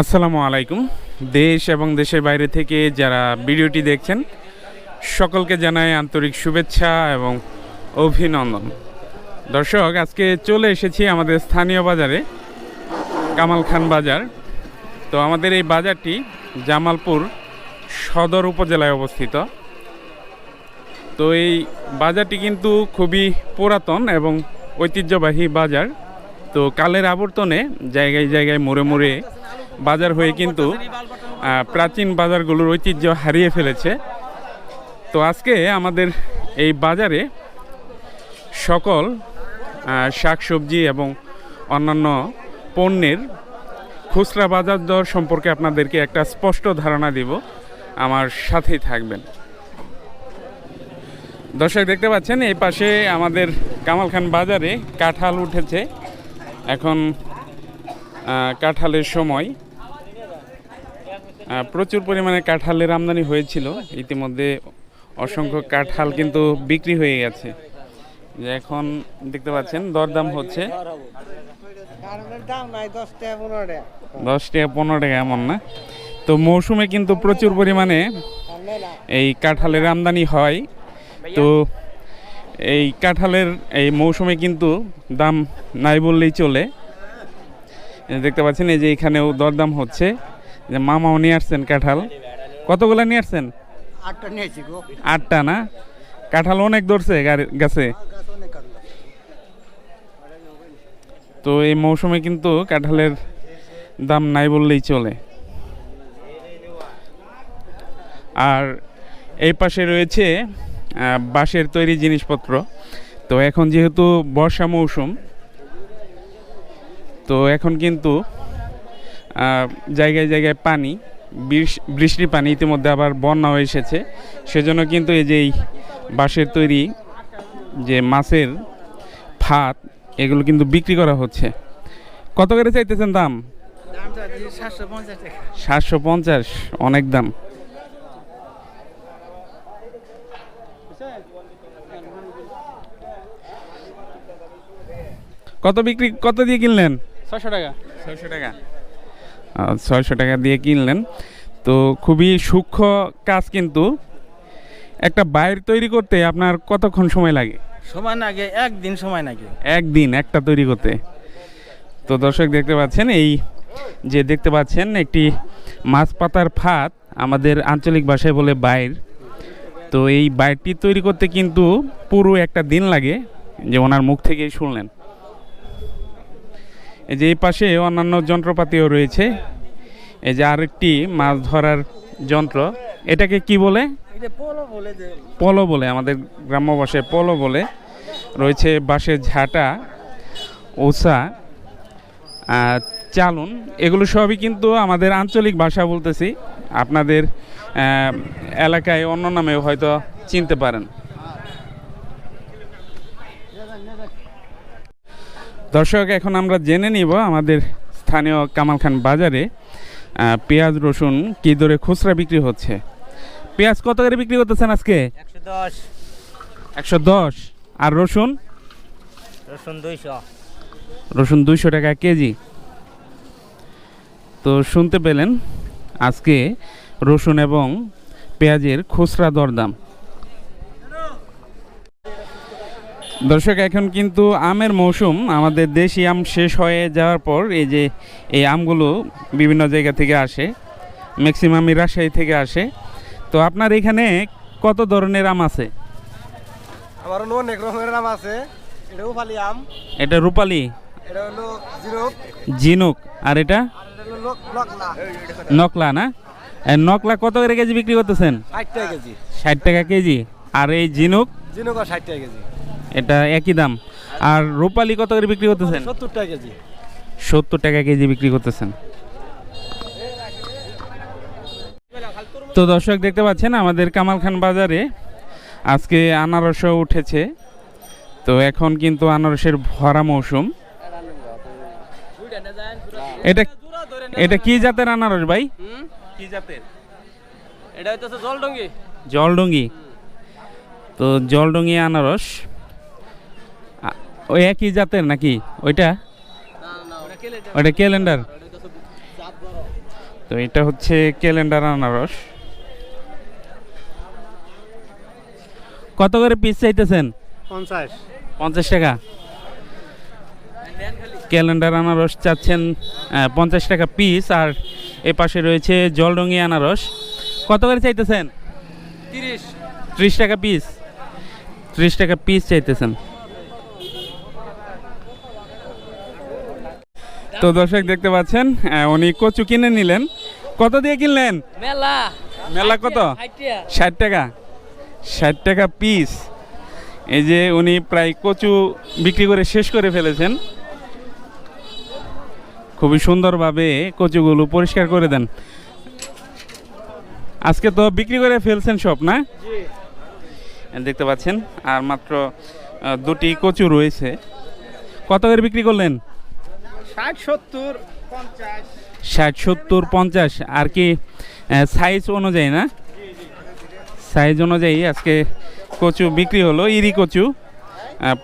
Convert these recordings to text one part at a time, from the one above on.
আসসালামু আলাইকুম। দেশ এবং দেশের বাইরে থেকে যারা ভিডিওটি দেখছেন, সকলকে জানাই আন্তরিক শুভেচ্ছা এবং অভিনন্দন। দর্শক, আজকে চলে এসেছি আমাদের স্থানীয় বাজারে, কামাল খান বাজার। তো আমাদের এই বাজারটি জামালপুর সদর উপজেলায় অবস্থিত। তো এই বাজারটি কিন্তু খুবই পুরাতন এবং ঐতিহ্যবাহী বাজার। তো কালের আবর্তনে জায়গায় জায়গায় মোড়ে মোড়ে বাজার হয়ে কিন্তু প্রাচীন বাজারগুলোর ঐতিহ্য হারিয়ে ফেলেছে। তো আজকে আমাদের এই বাজারে সকল শাকসবজি এবং অন্যান্য পণ্যের খুচরা বাজার দর সম্পর্কে আপনাদেরকে একটা স্পষ্ট ধারণা দিব। আমার সাথেই থাকবেন। দর্শক, দেখতে পাচ্ছেন, এই পাশে আমাদের কামাল খান বাজারে কাঁঠাল উঠেছে। এখন কাঁঠালের সময়। প্রচুর পরিমাণে কাঁঠালের আমদানি হয়েছিল। ইতিমধ্যে অসংখ্য কাঁঠাল কিন্তু বিক্রি হয়ে গেছে। যে এখন দেখতে পাচ্ছেন, দরদাম হচ্ছে। দশ টাকা, পনেরো টাকা এমন না? তো মৌসুমে কিন্তু প্রচুর পরিমাণে এই কাঁঠালের আমদানি হয়। তো এই কাঁঠালের এই মৌসুমে কিন্তু দাম নাই বললেই চলে। দেখতে পাচ্ছেন এই যে এখানেও দরদাম হচ্ছে। যে মামাও নিয়ে আসছেন কাঁঠাল। কতগুলো নিয়ে আসছেন? আটটা নিয়েছি গো। আটটা না? কাঁঠাল অনেক ধরছে গাছে। তো এই মৌসুমে কিন্তু কাঁঠালের দাম নাই বললেই চলে। আর এই পাশে রয়েছে বাঁশের তৈরি জিনিসপত্র। তো এখন যেহেতু বর্ষা মৌসুম তো এখন কিন্তু জায়গায় জায়গায় পানি, বৃষ- বৃষ্টির পানি ইতিমধ্যে আবার বন্যাও এসেছে। সেজন্য কিন্তু এই যে এই বাঁশের তৈরি যে মাছের ফাত এগুলো কিন্তু বিক্রি করা হচ্ছে। কত করে চাইতেছেন দাম? সাতশো পঞ্চাশ, অনেক দাম। কত বিক্রি, কত দিয়ে কিনলেন? ছশো টাকা। ছয়শো টাকা। ছয়শো টাকা দিয়ে কিনলেন। তো খুবই সূক্ষ্ম কাজ কিন্তু। একটা বাইর তৈরি করতে আপনার কতক্ষণ সময় লাগে? সময় লাগে একদিন সময় লাগে। একদিন একটা তৈরি করতে। তো দর্শক দেখতে পাচ্ছেন এই যে দেখতে পাচ্ছেন একটি মাছ পাতার ফাঁদ আমাদের আঞ্চলিক ভাষায় বলে বাইর। তো এই বাইরটি তৈরি করতে কিন্তু পুরো একটা দিন লাগে যে ওনার মুখ থেকেই শুনলেন। এই যে এই পাশে অন্যান্য যন্ত্রপাতিও রয়েছে। এই যে আরেকটি মাছ ধরার যন্ত্র। এটাকে কি বলে? পোলো বলে যে পলো বলে আমাদের গ্রাম্য ভাষায় পলো বলে। রয়েছে বাঁশের ঝাঁটা ওসা আর চালুন। এগুলো সবই কিন্তু আমাদের আঞ্চলিক ভাষা বলতেছি। আপনাদের এলাকায় অন্য নামেও হয়তো চিনতে পারেন। দর্শক এখন আমরা জেনে নিব আমাদের স্থানীয় কামাল খান বাজারে পেঁয়াজ রসুন কী দরে খুচরা বিক্রি হচ্ছে? পেঁয়াজ কত করে বিক্রি করতেছেন আজকে? একশো দশ। আর রসুন? রসুন দুইশো। রসুন দুইশো টাকা কেজি। তো শুনতে পেলেন আজকে রসুন এবং পেঁয়াজের খুচরা দরদাম। দর্শক এখন কিন্তু আমের মৌসুম। আমাদের দেশি আম শেষ হয়ে যাওয়ার পর এই যে এই আমগুলো বিভিন্ন জায়গা থেকে আসে ম্যাক্সিমামই রাজশাহী থেকে আসে। তো আপনার এখানে কত ধরনের আম আছে? আমার হলো অনেক রকমের নাম আছে। এটাও ফালি আম। এটা রূপালি? এটা হলো জিরো জিনুক। আর এটা? এটা নকলা না? নকলা কত করে কেজি বিক্রি করতেছেন? ষাট টাকা কেজি। ষাট টাকা কেজি। আর এই ঝিনুক জিনুকা ষাট টাকা কেজি। এটা একই দাম। আর রূপালি কত করে বিক্রি করতেছেন? সত্তর টাকা কেজি। সত্তর টাকা কেজি বিক্রি করতেছেন। তো দর্শক দেখতে পাচ্ছেন আমাদের কামাল খান বাজারে আজকে আনারসও উঠেছে। তো এখন কিন্তু আনারসের ভরা মৌসুম। এটা এটা কি জাতের আনারস ভাই? কি জাতের? এটা জলডঙ্গি। জলডঙ্গি। তো জলডঙ্গি আনারস। ওই একই জাতের নাকি? ওইটা? ওইটা ক্যালেন্ডার তো এটা হচ্ছে ক্যালেন্ডার আনারস। কত করে পিস চাইতেছেন? পঞ্চাশ। পঞ্চাশ টাকা। ক্যালেন্ডার আনারস চাচ্ছেন পঞ্চাশ টাকা পিস আর এ পাশে রয়েছে জলরঙি আনারস। কত করে চাইতেছেন? তিরিশ। ত্রিশ টাকা পিস ত্রিশ টাকা পিস চাইতেছেন। তো দর্শক দেখতে পাচ্ছেন উনি কচু কিনে নিলেন। কত দিয়ে কিনলেন? মেলা। মেলা কত? ষাট টাকা। ষাট টাকা পিস এই যে উনি প্রায় কচু বিক্রি করে শেষ করে ফেলেছেন। খুবই সুন্দরভাবে কচুগুলো পরিষ্কার করে দেন। আজকে তো বিক্রি করে ফেলছেন সব না? দেখতে পাচ্ছেন আর মাত্র দুটি কচু রয়েছে। কত করে বিক্রি করলেন? ষাট সত্তর পঞ্চাশ। আর কি সাইজ অনুযায়ী না? সাইজ অনুযায়ী আজকে কচু বিক্রি হলো, ইরি কচু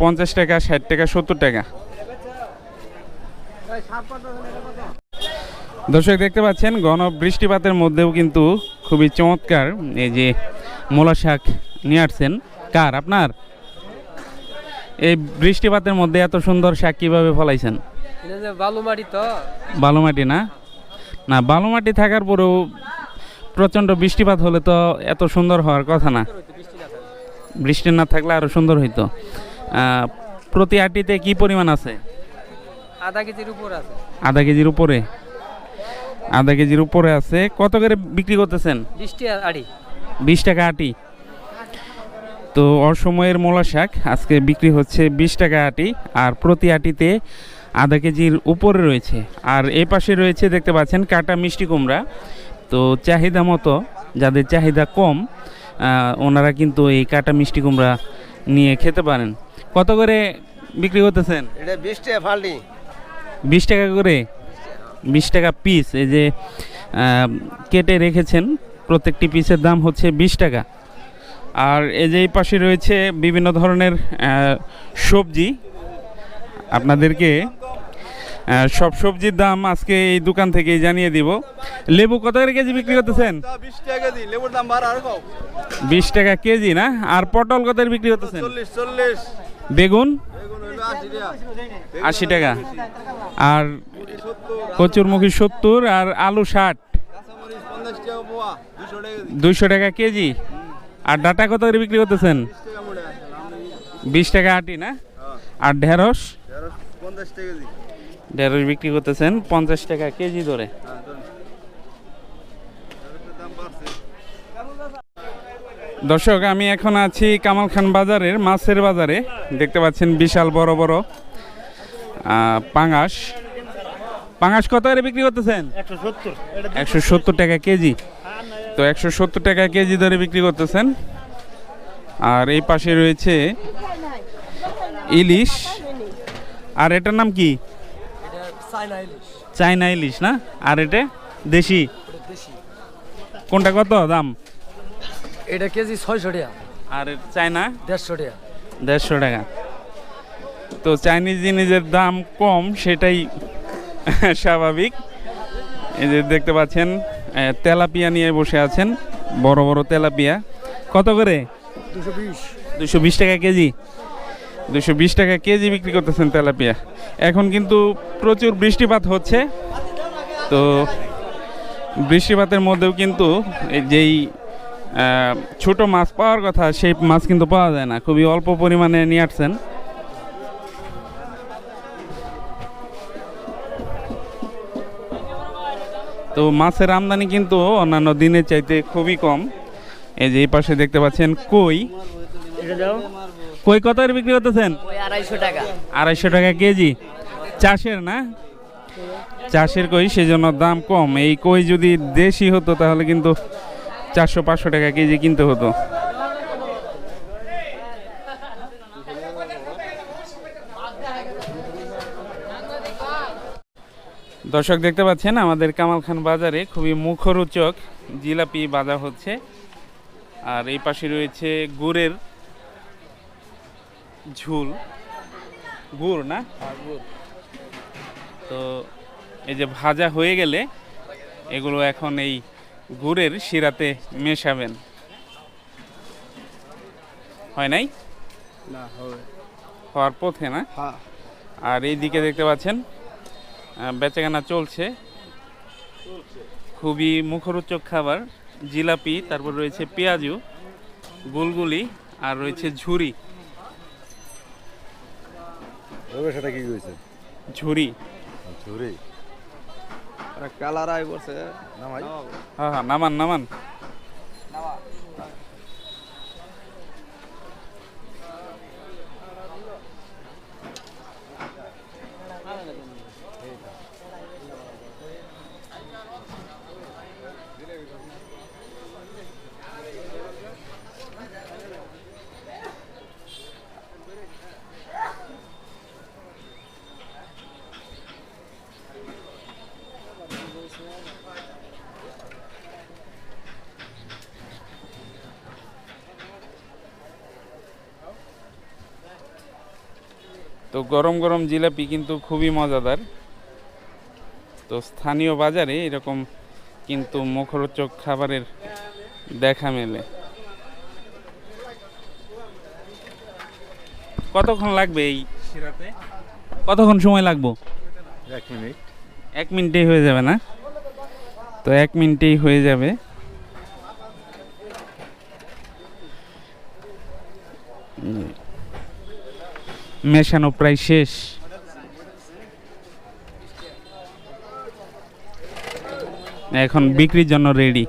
পঞ্চাশ টাকা, ষাট টাকা, সত্তর টাকা। দর্শক, দেখতে পাচ্ছেন ঘন বৃষ্টিপাতের মধ্যেও কিন্তু খুবই চমৎকার এই যে মোলা শাক নিয়ে আসছেন। কার, আপনার? এই বৃষ্টিপাতের মধ্যে এত সুন্দর শাক কীভাবে ফলাইছেন? বালু মাটি তো। বালু মাটি না? না বালু মাটি থাকার পরেও প্রচণ্ড বৃষ্টিপাত হলে তো এত সুন্দর হওয়ার কথা না। বৃষ্টি না থাকলে আরও সুন্দর হইতো। প্রতি আটিতে কি পরিমাণ আছে? আধা কেজির উপর আছে। আধা কেজির উপরে? আধা কেজির উপরে আছে। কত করে বিক্রি করতেছেন? বৃষ্টি আড়ি। বিশ টাকা আটি। তো অসময়ের মোলা শাক আজকে বিক্রি হচ্ছে বিশ টাকা আটি। আর প্রতি আটিতে আধা কেজির উপরে রয়েছে। আর এই পাশে রয়েছে দেখতে পাচ্ছেন কাটা মিষ্টি কুমড়া। তো চাহিদা মতো যাদের চাহিদা কম ওনারা কিন্তু এই কাটা মিষ্টি কুমড়া নিয়ে খেতে পারেন। কত করে বিক্রি করতেছেন? এটা বিশ টাকা ফাল্টি। বিশ টাকা করে? বিশ টাকা পিস। এই যে কেটে রেখেছেন প্রত্যেকটি পিসের দাম হচ্ছে বিশ টাকা। আর এই যে এই পাশে রয়েছে বিভিন্ন ধরনের সবজি। আপনাদেরকে সব সবজির দাম আজকে এই দোকান থেকেই জানিয়ে দিব। লেবু কত করে কেজি বিক্রি করতেছেন? বিশ টাকা কেজি না? আর পটল কত বিক্রি করতেছেন? বেগুন? আশি টাকা। আর কচুরমুখী সত্তর আর আলু ষাট। দুইশো টাকা কেজি। আর ডাটা কত করে বিক্রি করতেছেন? বিশ টাকা আটি না? আর ঢেঁড়স? পঞ্চাশ টাকা দিই ঢেঁড়স বিক্রি করতেছেন পঞ্চাশ টাকা কেজি ধরে হ্যাঁ বাড়ছে। দর্শক আমি এখন আছি কামাল খান বাজারের মাছের বাজারে। দেখতে পাচ্ছেন বিশাল বড় বড় পাঙাশ। পাঙাশ কত করে বিক্রি করতেছেন? একশো সত্তর। একশো সত্তর টাকা কেজি। তো একশো সত্তর টাকা কেজি ধরে বিক্রি করতেছেন। আর এই পাশে রয়েছে ইলিশ। আর এটার নাম কি? এটা চাইনা ইলিশ চাইনা ইলিশ না? আর এটা দেশি? কোনটা কত দাম? এটা কেজি ছয়শো টাকা। আর চাইনা দেড়শো টাকা। দেড়শো টাকা। তো চাইনিজ জিনিসের দাম কম সেটাই স্বাভাবিক। এই যে দেখতে পাচ্ছেন তেলাপিয়া নিয়ে বসে আছেন বড় বড় তেলাপিয়া। কত করে? দুশো বিশ। দুশো বিশ টাকা কেজি। দুশো বিশ টাকা কেজি বিক্রি করতেছেন তেলাপিয়া। এখন কিন্তু প্রচুর বৃষ্টিপাত হচ্ছে। তো বৃষ্টিপাতের মধ্যেও কিন্তু যেই ছোট মাছ পাওয়ার কথা, সেই মাছ কিন্তু পাওয়া যায় না। খুবই অল্প পরিমাণে নিয়ে আসছেন। তো মাছের আমদানি কিন্তু অন্যান্য দিনের চাইতে খুবই কম। এই যে এই পাশে দেখতে পাচ্ছেন কই। কই কত করে বিক্রি করতেছেন? ওই আড়াইশো টাকা। আড়াইশো টাকা কেজি। চাষের না? চাষের কই সেজন্য দাম কম। এই কই যদি দেশি হতো তাহলে কিন্তু চারশো পাঁচশো টাকা কেজি কিনতে হতো। দর্শক দেখতে পাচ্ছেন আমাদের কামাল খান বাজারে খুবই মুখরোচক জিলাপি বাজা হচ্ছে। আর এই পাশে রয়েছে গুড়ের ঝুল। গুড় না? তো এই যে ভাজা হয়ে গেলে এগুলো এখন এই গুড়ের শিরাতে মেশাবেন। হয় নাই? না হওয়ার পথে না? হ্যাঁ। আর এই দিকে দেখতে পাচ্ছেন বেচাকেনা চলছে। খুবই মুখরোচক খাবার। জিলাপি তারপর রয়েছে পেঁয়াজু গুলগুলি আর রয়েছে ঝুরি। সেটা কি হয়েছে ঝুরি ঝুরি কালার আই বলছে নামাই। হ্যাঁ হ্যাঁ নামান নামান। তো গরম গরম জিলাপি কিন্তু খুবই মজাদার। তো স্থানীয় বাজারে এরকম কিন্তু মুখরোচক খাবারের দেখা মেলে। কতক্ষণ লাগবে এই শিরাতে? কতক্ষণ সময় লাগবো? এক মিনিট। এক মিনিটেই হয়ে যাবে না? তো এক মিনিটেই হয়ে যাবে। মেশানো প্রায় শেষ। এখন বিক্রির জন্য রেডি